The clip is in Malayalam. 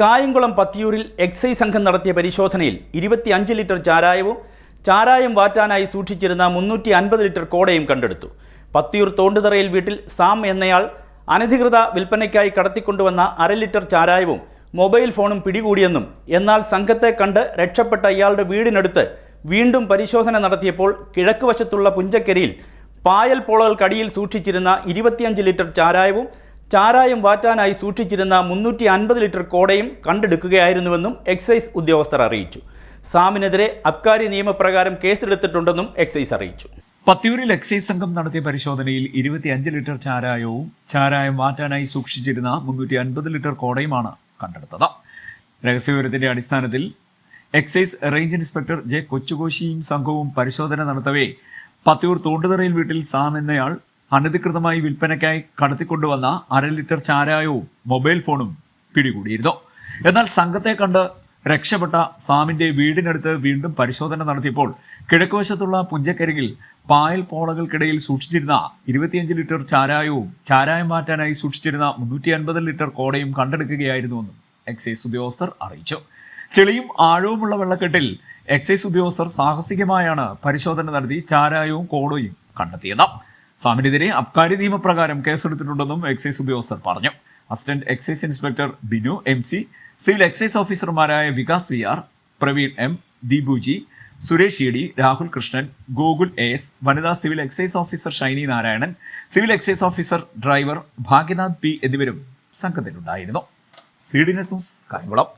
കായംകുളം പത്തിയൂരിൽ എക്സൈസ് സംഘം നടത്തിയ പരിശോധനയിൽ ഇരുപത്തിയഞ്ച് ലിറ്റർ ചാരായവും ചാരായം വാറ്റാനായി സൂക്ഷിച്ചിരുന്ന മുന്നൂറ്റി അൻപത് ലിറ്റർ കോടയും കണ്ടെടുത്തു. പത്തിയൂർ തോണ്ടുതറയിൽ വീട്ടിൽ സാം എന്നയാൾ അനധികൃത വിൽപ്പനയ്ക്കായി കടത്തിക്കൊണ്ടുവന്ന അര ലിറ്റർ ചാരായവും മൊബൈൽ ഫോണും പിടികൂടിയെന്നും എന്നാൽ സംഘത്തെ കണ്ട് രക്ഷപ്പെട്ട ഇയാളുടെ വീടിനടുത്ത് വീണ്ടും പരിശോധന നടത്തിയപ്പോൾ കിഴക്ക് വശത്തുള്ള പുഞ്ചക്കരിയിൽ പായൽ പോളകൾക്കടിയിൽ സൂക്ഷിച്ചിരുന്ന ഇരുപത്തിയഞ്ച് ലിറ്റർ ചാരായവും ചാരായം വാറ്റാനായി സൂക്ഷിച്ചിരുന്ന മുന്നൂറ്റി അൻപത് ലിറ്റർ കോടയും കണ്ടെടുക്കുകയായിരുന്നുവെന്നും എക്സൈസ് ഉദ്യോഗസ്ഥർ അറിയിച്ചു. സാമിനെതിരെ അബ്കാരി നിയമപ്രകാരം കേസെടുത്തിട്ടുണ്ടെന്നും എക്സൈസ് അറിയിച്ചു. പത്തിയൂരിൽ എക്സൈസ് സംഘം നടത്തിയ പരിശോധനയിൽ ഇരുപത്തിയഞ്ച് ലിറ്റർ ചാരായവും ചാരായം വാറ്റാനായി സൂക്ഷിച്ചിരുന്ന മുന്നൂറ്റി അൻപത് ലിറ്റർ കോടയുമാണ് കണ്ടെടുത്തത്. രഹസ്യവിവരത്തിന്റെ അടിസ്ഥാനത്തിൽ എക്സൈസ് റേഞ്ച് ഇൻസ്പെക്ടർ ജെ കൊച്ചുകോശിയും സംഘവും പരിശോധന നടത്തവേ പത്തിയൂർ തോണ്ടുതറയിൽ വീട്ടിൽ സാം എന്നയാൾ അനധികൃതമായി വിൽപ്പനയ്ക്കായി കടത്തിക്കൊണ്ടുവന്ന അര ലിറ്റർ ചാരായവും മൊബൈൽ ഫോണും പിടികൂടിയിരുന്നു. എന്നാൽ സംഘത്തെ കണ്ട് രക്ഷപ്പെട്ട സാമിന്റെ വീടിനടുത്ത് വീണ്ടും പരിശോധന നടത്തിയപ്പോൾ കിഴക്കുവശത്തുള്ള പുഞ്ചക്കരികിൽ പായൽ പോളകൾക്കിടയിൽ സൂക്ഷിച്ചിരുന്ന ഇരുപത്തിയഞ്ച് ലിറ്റർ ചാരായവും ചാരായം മാറ്റാനായി സൂക്ഷിച്ചിരുന്ന മുന്നൂറ്റി അൻപത് ലിറ്റർ കോടയും കണ്ടെടുക്കുകയായിരുന്നുവെന്നും എക്സൈസ് ഉദ്യോഗസ്ഥർ അറിയിച്ചു. ചെളിയും ആഴവുമുള്ള വെള്ളക്കെട്ടിൽ എക്സൈസ് ഉദ്യോഗസ്ഥർ സാഹസികമായാണ് പരിശോധന നടത്തി ചാരായവും കോടയും കണ്ടെത്തിയത്. സാമിനെതിരെ അബ്കാരി നിയമപ്രകാരം കേസെടുത്തിട്ടുണ്ടെന്നും എക്സൈസ് ഉദ്യോഗസ്ഥർ പറഞ്ഞു. Assistant excise inspector Binu M C civil excise ഓഫീസർമാരായ Vikas V R Praveen M Deepuji Suresh E D Rahul Krishnan Gokul S വനിതാ civil excise officer Shiny Narayanan civil excise officer driver Bhagyanath P എന്നിവരും സംഘത്തിലുണ്ടായിരുന്നു. C news Kayamkulam